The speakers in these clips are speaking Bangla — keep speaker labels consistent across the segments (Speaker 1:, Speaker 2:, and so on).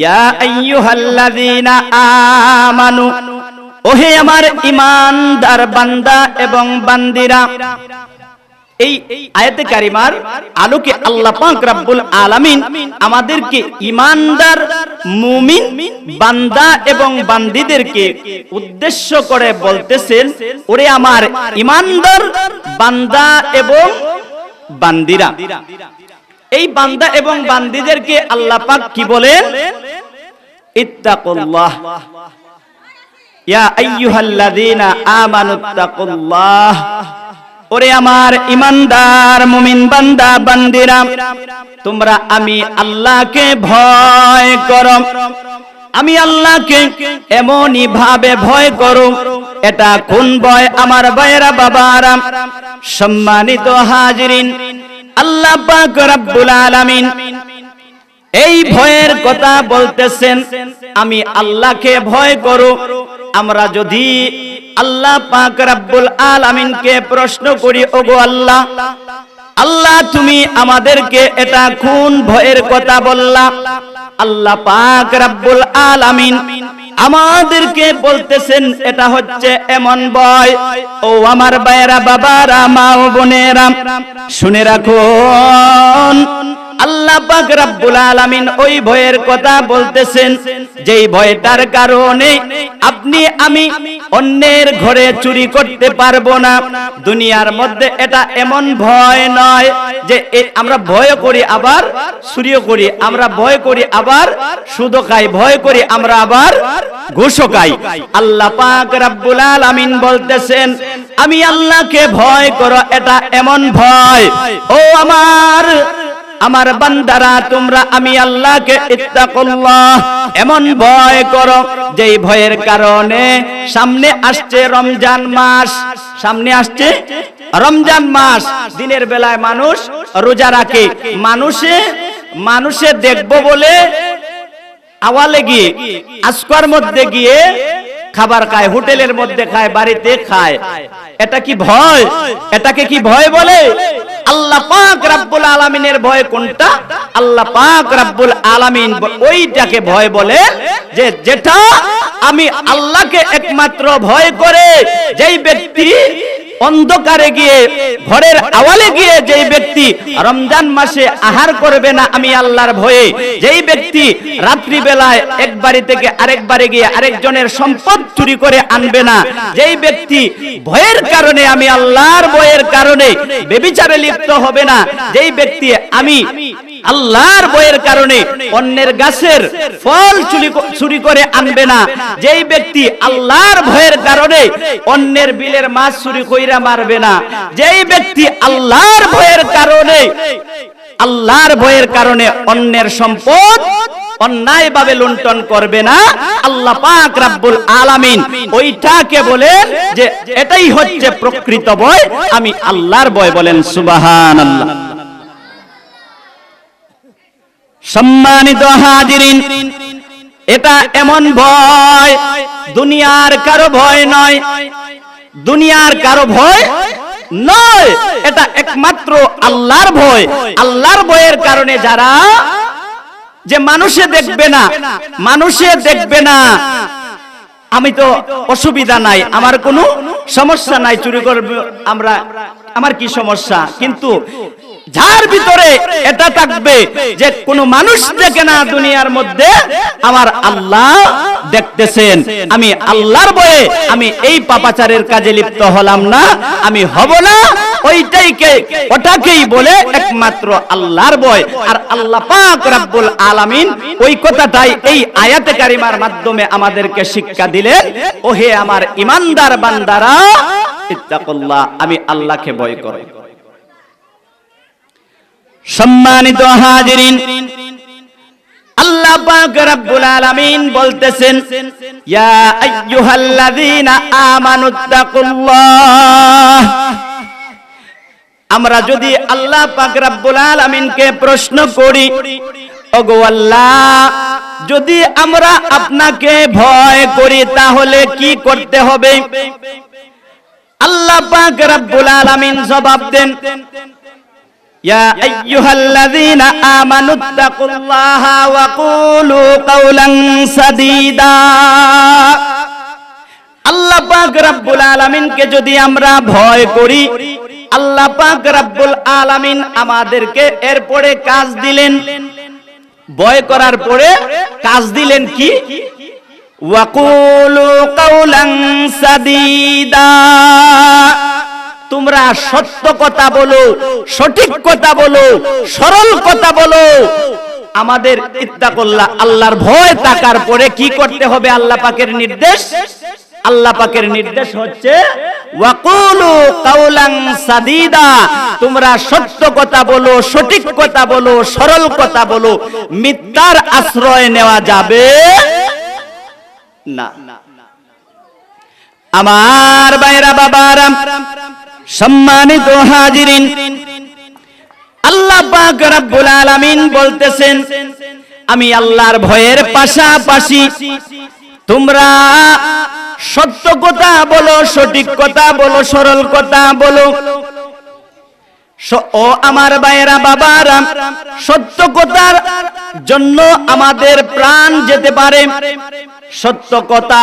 Speaker 1: ইয়া আইয়ুহাল্লাযীনা আমানু, ওহে আমার ইমানদার বান্দা এবং বান্দিরা, এই আয়াতে কারিমার আলোকে আল্লাহ পাক রব্বুল আলামিন আমাদেরকে ইমানদার মুমিন, বান্দা এবং বান্দিদেরকে উদ্দেশ্য করে বলতেছেন, ওরে আমার ইমানদার বান্দা এবং বান্দিরা। এই বান্দা এবং বান্দিদেরকে আল্লাহ পাক কি বলেন ইত্তাকুল্লাহ। ইয়া আইয়ুহাল্লাযীনা আমানুত্তাকুল্লাহ ওরে আমার ইমানদার মুমিন বান্দা, বান্দিরা, তোমরা আমি আল্লাহকে ভয় করো। আমি আল্লাহকে এমনই ভাবে ভয় করো, এটা কোন ভয় আমার ভাইয়েরা, বাবারা, সম্মানিত হাজিরিন আল্লাহ পাক রব্বুল আলামিন এই ভয়ের কথা বলতেছেন, আমি আল্লাহকে ভয় করো। আমরা যদি আল্লাহ পাক রব্বুল আলামিনকে প্রশ্ন করি, ওগো আল্লাহ আল্লাহ তুমি আমাদেরকে এটা কোন ভয়ের কথা বললা? আল্লাহ পাক রব্বুল আলামিন আমাদেরকে বলতেছেন, এটা হচ্ছে এমন বয়। ও আমার বায়রা বাবারা, মা ও বোনেরা, শুনে রাখুন। আল্লাহ পাক রব্বুল আলামিন ওই ভয়ের কথা বলতেছেন, যেই ভয়টার কারণে আপনি, আমি অন্যের ঘরে চুরি করতে পারব না। দুনিয়ার মধ্যে এটা এমন ভয় নয় যে আমরা ভয় করি আবার চুরিও করি, আমরা ভয় করি আবার সুদ খাই, ভয় করি আমরা আবার ঘুষও খাই। আল্লাহ পাক রব্বুল আলামিন বলতেছেন, আমি আল্লাহকে ভয় করো, এটা এমন ভয়। ও আমার আমার বান্দারা, তোমরা আমি আল্লাহকে ইত্তাকুল্লাহ। এমন ভয় করো যেই ভয়ের কারণে সামনে আসছে রমজান মাস। সামনে আসছে রমজান মাস। দিনের বেলায় মানুষ রোজা রাখে। মানুষে মানুষে দেখব বলে আওয়ালে গিয়ে আজকার মধ্যে গিয়ে খাবার খায়, হোটেলের মধ্যে খায়, বাড়িতে খায়। এটা কি ভয়? এটাকে কি ভয় বলে? আল্লাহ পাক রাব্বুল আলামিনের ভয় কোনটা? আল্লাহ পাক রাব্বুল আলামিন ওইটাকে ভয় বলে যে যেটা আমি আল্লাহকে একমাত্র ভয় করে, যেই ব্যক্তি অন্ধকারে গিয়ে, ঘরের আওয়ালে গিয়ে যেই ব্যক্তি রমজান মাসে আহার করবে না আমি আল্লাহর ভয়ে, যেই ব্যক্তি রাত্রি বেলায় এক বাড়ি থেকে আরেক বাড়ি গিয়ে আরেকজনের সম্পদ চুরি করে আনবে না, যেই ব্যক্তি ভয়ের কারণে আমি আল্লাহর ভয়ের কারণে বেবিচারে লিপ্ত হবে না, যেই ব্যক্তি আমি আল্লাহর বয়ের কারণে অন্যের গাছের ফল চুরি চুরি করে আনবে না। যেই ব্যক্তি আল্লাহর ভয়ের কারণে অন্যের বিলের মাছ চুরি কইরা মারবে না। যেই ব্যক্তি আল্লাহর ভয়ের কারণে আল্লাহর ভয়ের কারণে অন্যের সম্পদ অন্যায় ভাবে লুণ্ঠন করবে না। আল্লাহ পাক রাব্বুল আলামিন ওইটাকে বলেন যে এটাই হচ্ছে প্রকৃত ভয় আমি আল্লাহর ভয় বলেন সুবহানাল্লাহ। সম্মানিত হাজিরিন, এটা এমন ভয়, দুনিয়ার কারও ভয় নয়, দুনিয়ার কারও ভয় নয়, এটা একমাত্র আল্লাহর ভয়। আল্লাহর ভয়ের কারণে যারা যে মানুষে দেখবে না, মানুষে দেখবে না, আমি তো অসুবিধা নাই, আমার কোনো সমস্যা নাই, চুরি করবে আমরা, আমার কি সমস্যা? কিন্তু যার ভিতরে এটা থাকবে যে কোনো মানুষ দেখে না দুনিয়ার মধ্যে আমার আল্লাহ দেখতেছেন। আমি আল্লাহর বয়ে আমি এই পাপাচারের কাজে লিপ্ত হলাম না। আমি হব না। কারিমার মাধ্যমে আমাদেরকে শিক্ষা ওহে আমার বান্দারা আমি আল্লাহকে ভয় করো। সম্মানিত হাজিরিন, আল্লাহ পাক রব্বুল আলামিন বলতেছেন, ইয়া আইয়ুহাল্লাযীনা আমানুত্তাকুল্লাহ আমরা যদি আল্লাহ পাক রব্বুল আলামিনকে প্রশ্ন করি, ওগো আল্লাহ, যদি আমরা আপনাকে ভয় করি তাহলে কি করতে হবে? আল্লাহ পাক রব্বুল আলামিন জবাব দেন ইয়া আইয়ুহাল্লাযীনা আমানুত্তাকুল্লাহা ওয়া কুলু কাওলান সাদীদা আল্লাহ পাক রব্বুল আলামিনকে যদি আমরা ভয় করি, আল্লাহ পাক রব্বুল আলামিন আমাদেরকে এরপরে কাজ দিলেন। ভয় করার পরে কাজ দিলেন কি? ওয়াকুলু কাউলান সাদীদা। তোমরা সত্য কথা বলো, সঠিক কথা বলো, সরল কথা বলো। আমাদের ইত্তাকুল্লাহ, আল্লাহর ভয় থাকার পরে কি করতে হবে আল্লাহ পাকের নির্দেশ? আল্লাহ পাকের নির্দেশ হচ্ছে তোমরা সত্য কথা বলো, সঠিক কথা বলো, সরল কথা বলো। মিথ্যার আশ্রয় নেওয়া যাবে না। আমার বাইরা বাবারা সম্মানিত হাজিরিন, আল্লাহ পাক রব্বুল আলামিন বলতেছেন, আমি আল্লাহর ভয়ের পাশাপাশি তোমরা সত্য কথা বলো, সঠিক কথা বলো, সরল কথা বলো। ও আমার ভাইয়েরা, বাবারা, সত্য কথার জন্য আমাদের প্রাণ যেতে পারে। সত্য কথা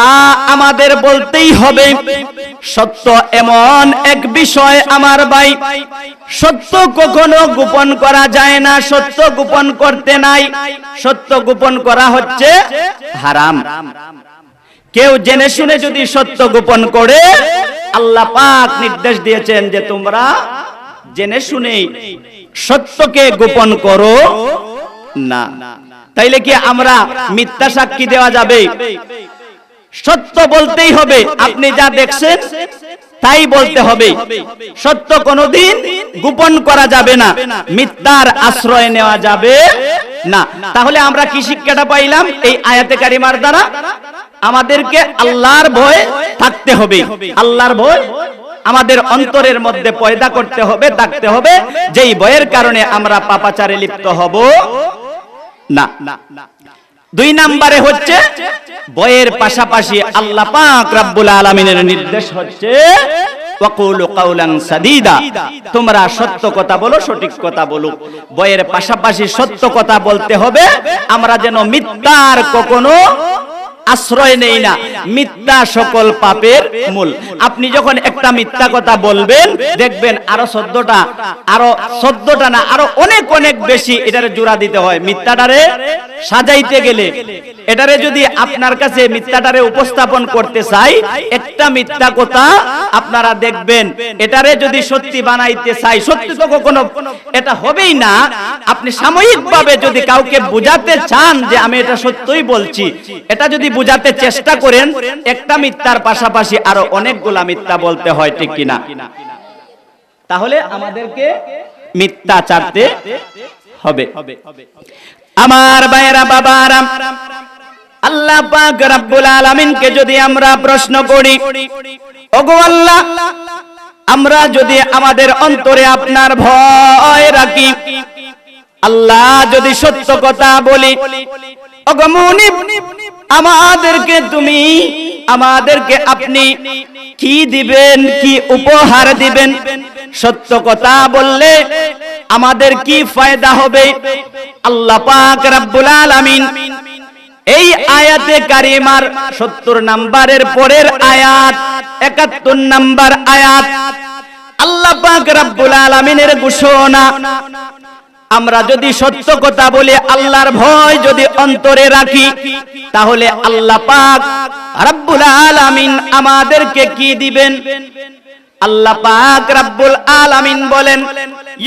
Speaker 1: আমাদের বলতেই হবে। সত্য এমন এক বিষয় আমার ভাই। সত্য কখনো গোপন করা যায় না, সত্য গোপন করতে নাই। সত্য গোপন করা হচ্ছে হারাম। কেউ জেনে শুনে যদি সত্য গোপন করে, আল্লাহ পাক নির্দেশ দিয়েছেন যে তোমরা জেনে শুনে সত্যকে গোপন করো না। তাইলে কি আমরা মিথ্যা সাক্ষী দেওয়া যাবে? সত্য বলতেই হবে, আপনি যা দেখছেন তাই বলতে হবে। সত্য কোনোদিন গোপন করা যাবে না, মিথ্যার আশ্রয় নেওয়া যাবে না। তাহলে আমরা কি শিক্ষাটা পাইলাম? এই আয়াতে কারিমার দ্বারা আমাদেরকে আল্লাহর ভয় থাকতে হবে। আল্লাহর ভয় আমাদের অন্তরের মধ্যে পয়দা করতে হবে, থাকতে হবে। যেই ভয়ের কারণে আমরা পাপাচারে লিপ্ত হব না। দুই নাম্বারে হচ্ছে বয়ের পাশাপাশি আল্লাহ পাক রাব্বুল আলামিনের নির্দেশ হচ্ছে তোমরা সত্য কথা বলো, সঠিক কথা বলো। বইয়ের পাশাপাশি সত্য কথা বলতে হবে, আমরা যেন মিথ্যার কখনো আশ্রয় নেই না। মিথ্যা সকল পাপের মূল। আপনি যখন একটা মিথ্যা কথা বলবেন, দেখবেন আরও চোদ্দটা আরও চোদ্দটা না, আরও অনেক অনেক বেশি এটারে জোড়া দিতে হয়। মিথ্যাটারে সাজাইতে গেলে। এটারে যদি আপনার কাছে মিথ্যাটারে উপস্থাপন করতে চাই, একটা মিথ্যা কথা আপনারা দেখবেন। এটারে যদি সত্যি বানাইতে চাই, সত্যি তো কখনো এটা হবেই না। আপনি সাময়িকভাবে যদি কাউকে বুঝাতে চান যে আমি এটা সত্যই বলছি, এটা যদি বুঝাতে চেষ্টা করেন, একটা মিথ্যার পাশাপাশি আরও অনেকগুলা মিথ্যা বলতে হয়, ঠিক কিনা? তাহলে আমাদেরকে মিথ্যা চারতে হবে। আমার বাইরা বাবারা, আল্লাহ পাক রব্বুল আলামিনকে যদি আমরা প্রশ্ন করি, ওগো আল্লাহ, আমরা যদি আমাদের অন্তরে আপনার ভয় রাখি, আল্লাহ যদি সত্য কথা বলি আমাদেরকে তুমি, আমাদেরকে আপনি কি দিবেন, কি উপহার দিবেন? সত্য কথা বললে আমাদের কি ফায়দা হবে? আল্লাহ পাক রব্বুল আলামিন এই আয়াতে কারিমার সত্তর নাম্বারের পরের আয়াত, একাত্তর নাম্বার আয়াত, আল্লাহ পাক রব্বুল আলামিনের ঘোষণা আমরা যদি সত্য কথা বলে, আল্লাহর ভয় যদি অন্তরে রাখি, তাহলে আল্লাহ পাক রব্বুল আলামিন আমাদেরকে কি দিবেন? আল্লাহ পাক রব্বুল আলামিন বলেন,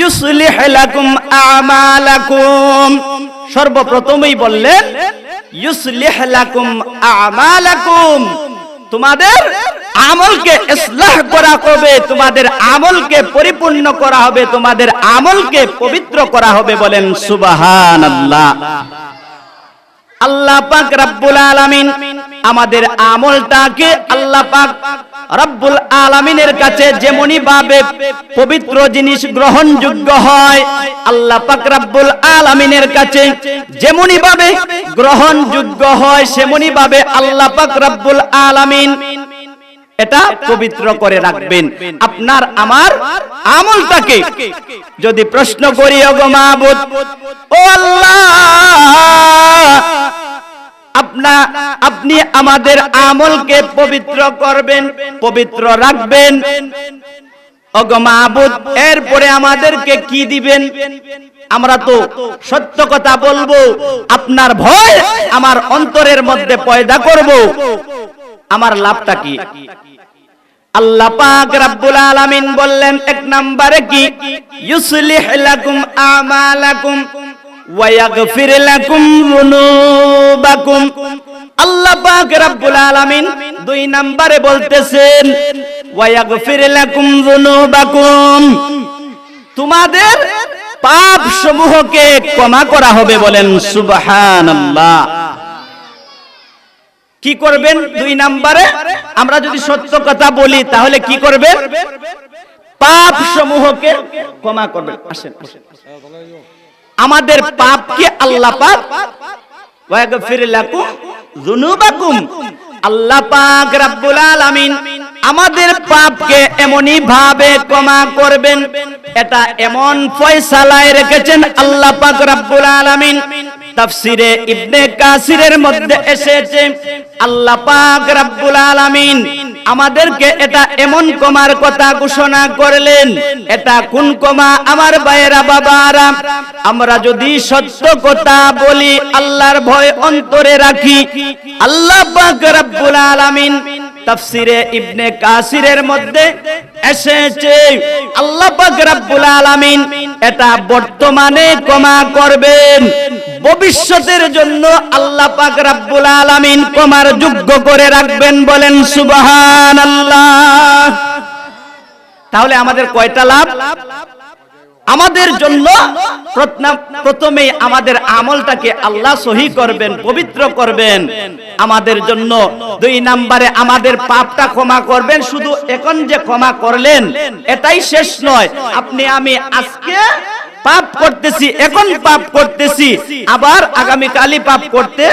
Speaker 1: ইউসলিহ লাকুম আমালাকুম। সর্বপ্রথমেই বললেন, ইউসলিহ লাকুম আমালাকুম। তোমাদের আমলকে ইসলাহ করা হবে, তোমাদের আমলকে পরিপূর্ণ করা হবে, তোমাদের আমলকে পবিত্র করা হবে বলেন সুবহানাল্লাহ। আল্লাহ পাক রব্বুল আলামিন আমাদের আমলটাকে আল্লাহ পাক রব্বুল আলামিনের কাছে যেমনই ভাবে পবিত্র জিনিস গ্রহণযোগ্য হয়, আল্লাহ পাক রব্বুল আলামিনের কাছে যেমনই ভাবে গ্রহণযোগ্য হয়, সেমনই ভাবে আল্লাহ পাক রব্বুল আলামিন এটা পবিত্র করে রাখবেন। আপনার, আমার আমলটাকে যদি প্রশ্ন করি, ওগো ও আল্লাহ, আপনা, আপনি আমাদের আমলকে পবিত্র করবেন, পবিত্র রাখবেন। ওগো এরপরে আমাদেরকে কি দিবেন? আমরা তো সত্য কথা বলব, আপনার ভয় আমার অন্তরের মধ্যে পয়দা করব। আমার লাভটা কি? আল্লাহ পাক রব্বুল আলামিন বললেন, এক নম্বরে কি? ইউসলিহ লাকুম আমালাকুম ওয়া ইয়াগফির লাকুম যুনুবাকুম। আল্লাহ পাক রব্বুল আলামিন দুই নম্বরে বলতেছেন ওয়া ইয়াগফির লাকুম যুনুবাকুম। তোমাদের পাপ সমূহকে ক্ষমা করা হবে বলেন সুবহানাল্লাহ। কি করবেন? দুই নাম্বারে? আমরা যদি সত্য কথা বলি, তাহলে কি করবেন পাপ সমূহকে ক্ষমা করবেন আসেন। আমাদের পাপকে আল্লাহ পাক আল্লাহ পাক রব্বুল আমাদের পাপকে এমনই ভাবে ক্ষমা করবেন। এটা এমন ফয়সালায় রেখেছেন আল্লাহ পাক রব্বুল আলামিন। তাফসিরে ইবনে কাসিরের মধ্যে এসেছে, আল্লাহ পাক রব্বুল আলামিন আমাদেরকে এটা এমন কমার কথা ঘোষণা করলেন, এটা কোন কমা? আমার ভাইয়েরা, বাবারা, আমরা যদি সত্য কথা বলি, আল্লাহর ভয় অন্তরে রাখি, আল্লাহ পাক রব্বুল আলামিন তাফসিরে ইবনে কাসিরের মধ্যে এসেছে, আল্লাহ পাক রব্বুল আলামিন এটা বর্তমানে ক্ষমা করবেন। ভবিষ্যতের জন্য আল্লাহ পাক রব্বুল আলামিন ক্ষমার যোগ্য করে রাখবেন বলেন সুবহানাল্লাহ। তাহলে আমাদের কয়টা লাভ? আমাদের জন্য প্রথম- আমাদের আমলটাকে আল্লাহ সহি করবেন, পবিত্র করবেন। আমাদের জন্য দুই নাম্বারে আমাদের পাপটা ক্ষমা করবেন, শুধু এখন যে ক্ষমা করলেন, এটাই শেষ নয়। আপনি আমি আজকে পাপ করতেছি, এখন পাপ করতেছি, আবার আগামী কালই পাপ করতে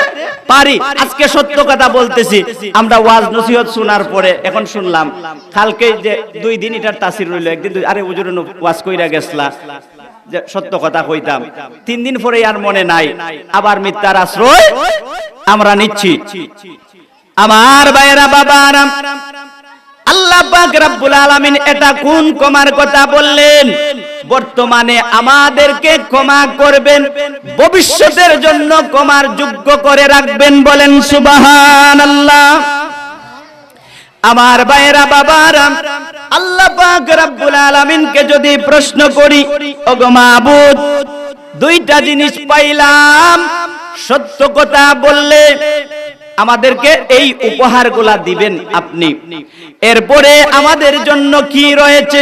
Speaker 1: পারি। আজকে সত্য কথা বলতেছি, আমরা ওয়াজ নসিহত শোনার পরে এখন শুনলাম, কালকে যে দুই দিন এটার তাসির রইল, একদিন আরে হুজুর ওয়াজ কইরা গেছলা, যে সত্য কথা কইতাম। তিন দিন পরে আর মনে নাই, আবার মিথ্যার আশ্রয় আমরা নিচ্ছি। আমার ভাইয়েরা, বাবারা, আল্লাহ পাক রব্বুল আলামিন এটা কোন ক্ষমার কথা বললেন? বর্তমানে আমাদেরকে ক্ষমা করবেন, ভবিষ্যতের জন্য ক্ষমার যোগ্য করে রাখবেন বলেন সুবহানাল্লাহ। আমার ভাইয়েরা, বাবারা, আল্লাহ পাক আলামিনকে যদি প্রশ্ন করি, ওগো মাবুদ দুইটা জিনিস পাইলাম, সত্য কথা বললে আমাদেরকে এই উপহারগুলা দিবেন আপনি। এরপরে আমাদের জন্য কি রয়েছে?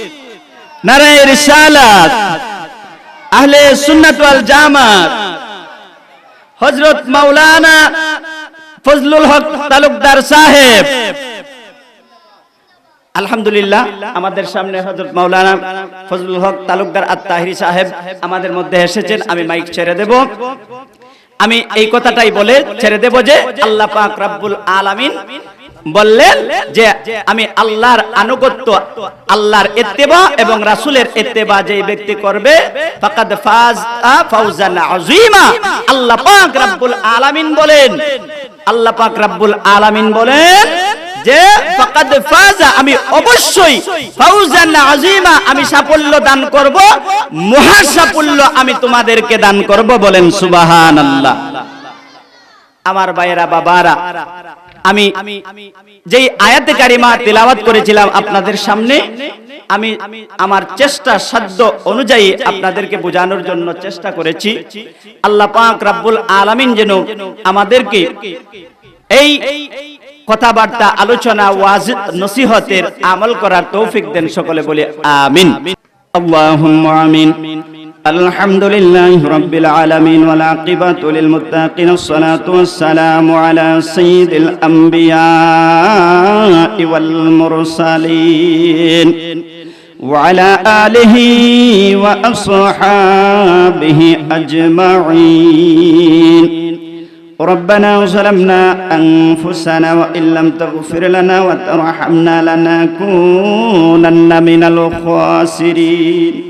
Speaker 1: নারায়ে রিসালাত, আহলে জামাত। মাওলানা ফজলুল হক তালুকদার সাহেব। আলহামদুলিল্লাহ, আমাদের সামনে হজরত মাওলানা ফজলুল হক তালুকদার আত-তাহিরি সাহেব আমাদের মধ্যে এসেছেন। আমি মাইক ছেড়ে দেব। আমি এই কথাটাই বলে ছেড়ে দেব যে আল্লাহ পাক রব্বুল আলামিন বললেন যে, আমি আল্লাহর আনুগত্য, আল্লাহর ইত্তেবা এবং রাসূলের ইত্তেবা যে ব্যক্তি করবে আল্লাহ পাক রব্বুল আলামিন বলেন, আল্লাহ পাক রব্বুল আলামিন বলেন যে, ফাকাদ ফাজা, আমি অবশ্যই ফাউজান আযীমা, আমি সাফল্য দান করব, মহা সাফল্য আমি তোমাদেরকে দান করব বলেন সুবহানাল্লাহ। আমার ভাইয়েরা, বাবারা আমি যেই আয়াতে কারিমা তেলাওয়াত করেছিলাম আপনাদের সামনে আমি আমার চেষ্টা সাধ্য অনুযায়ী আপনাদেরকে বোঝানোর জন্য চেষ্টা করেছি। আল্লাহ পাক রাব্বুল আলামিন যেন আমাদেরকে এই কথাবার্তা আলোচনা ওয়াজ নসিহতের আমল করার তৌফিক দেন সকলে বলে আমিন। আল্লাহুম্মা আমিন। الحمد لله رب العالمين والعاقبة للمتقين الصلاة والسلام على سيد الأنبياء والمرسلين وعلى آله وأصحابه أجمعين ربنا ظلمنا أنفسنا وإن لم تغفر لنا وترحمنا لنكونن من الخاسرين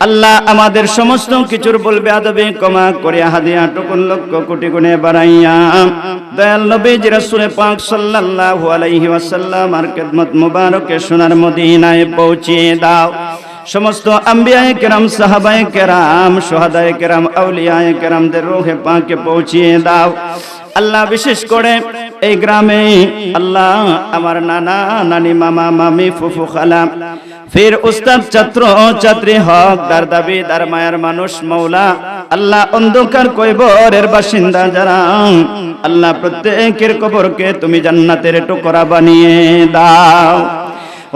Speaker 1: আল্লাহ আমাদের সমস্ত কিছুর বলবে আদবে কমা করে হাদিয়া টুকুন লক্ষ কোটি গুণে বাড়াইয়া দয়াল নবীজি রাসূলে পাক সাল্লাল্লাহু আলাইহি ওয়াসাল্লাম আর খেদমত মুবারকে সোনার মদিনায় পৌঁছিয়ে দাও। সমস্ত আম্বিয়ায়ে কেরাম, সাহাবায়ে কেরাম সোহাদায়ে কেরাম, আউলিয়ায়ে কেরামদের রূহে পাকে পৌঁছিয়ে দাও। আল্লাহ বিশেষ করে এই গ্রামে আল্লাহ আমার নানা, নানি, মামা, মামি, ফুফু, খালা ফির উস্তাদ ছাত্র ছাত্রী হক, দার দাবি, দার মায়ের মানুষ, মৌলা। আল্লাহ অন্ধকার কৈবরের বাসিন্দা যারা। আল্লাহ প্রত্যেকের কবরকে তুমি জান্নাতের টুকরা বানিয়ে দাও।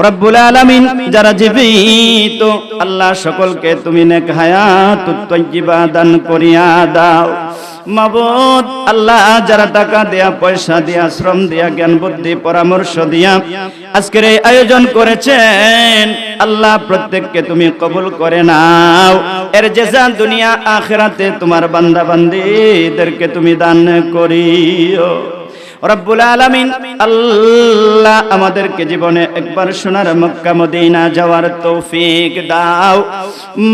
Speaker 1: রব্বুল আলামিন, যারা জীবিত, আল্লাহ সকলকে তুমি নেক হায়াত তৈজিবা দান করিয়া দাও। মাবুদ, আল্লাহ যারা টাকা দেয়া, পয়সা দিয়া, শ্রম দিয়া, জ্ঞান বুদ্ধি, পরামর্শ দিয়া আজকের এই আয়োজন করেছেন, আল্লাহ প্রত্যেককে তুমি কবুল করে নাও। এর জেজা দুনিয়া, আখেরাতে তোমার বান্দা বান্দিদেরকে তুমি দান করিও। রব্বুল আলামিন, আল্লাহ আমাদেরকে জীবনে একবার সোনার মক্কা মদিনা যাওয়ার তৌফিক দাও।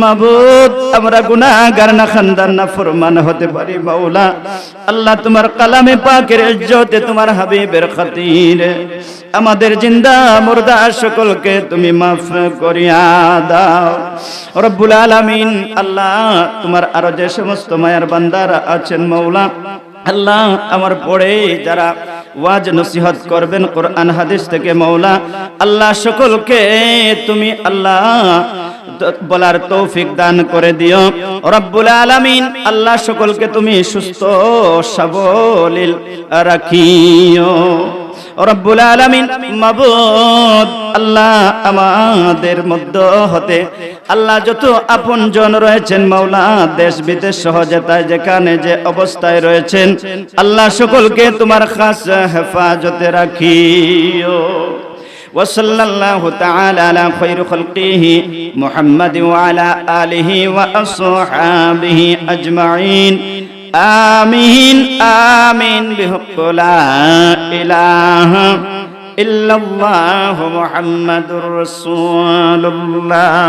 Speaker 1: মাবুদ, আমরা গুনাহগার না খানদার না ফরমান হতে পারি, মাওলা। আল্লাহ তোমার কালামে পাকের ইজ্জতে তোমার হাবিবের খাতিরে আমাদের জিন্দা মুর্দা সকলকে তুমি মাফ করিয়া দাও। রব্বুল আলামিন, আল্লাহ তোমার আরও যে সমস্ত মায়ার বান্দারা আছেন মৌলা আল্লাহ আমার পরে যারা ওয়াজ নসিহত করবেন কোরআন, হাদিস থেকে মৌলা আল্লাহ সকলকে তুমি আল্লাহ বলার তৌফিক দান করে দিও। রব্বুল আলামিন, আল্লাহ সকলকে তুমি সুস্থ সাবলীল রাখিও। রব্বুল আলামিন মাবুদ আল্লাহ আমাদের মধ্য হতে আল্লাহ যত আপন জন রয়েছেন মাওলা দেশ বিদেশ সহজেতায় যেখানে যে অবস্থায় রয়েছেন আল্লাহ সকলকে তোমার খাস হেফাজতে রাখিও وصلى الله تعالى على خير خلقه محمد وعلى آله وأصحابه أجمعين আমিন আমিন বিহকুলা ইলাহ ইল্লাল্লাহু মুহাম্মাদুর রাসূলুল্লাহ।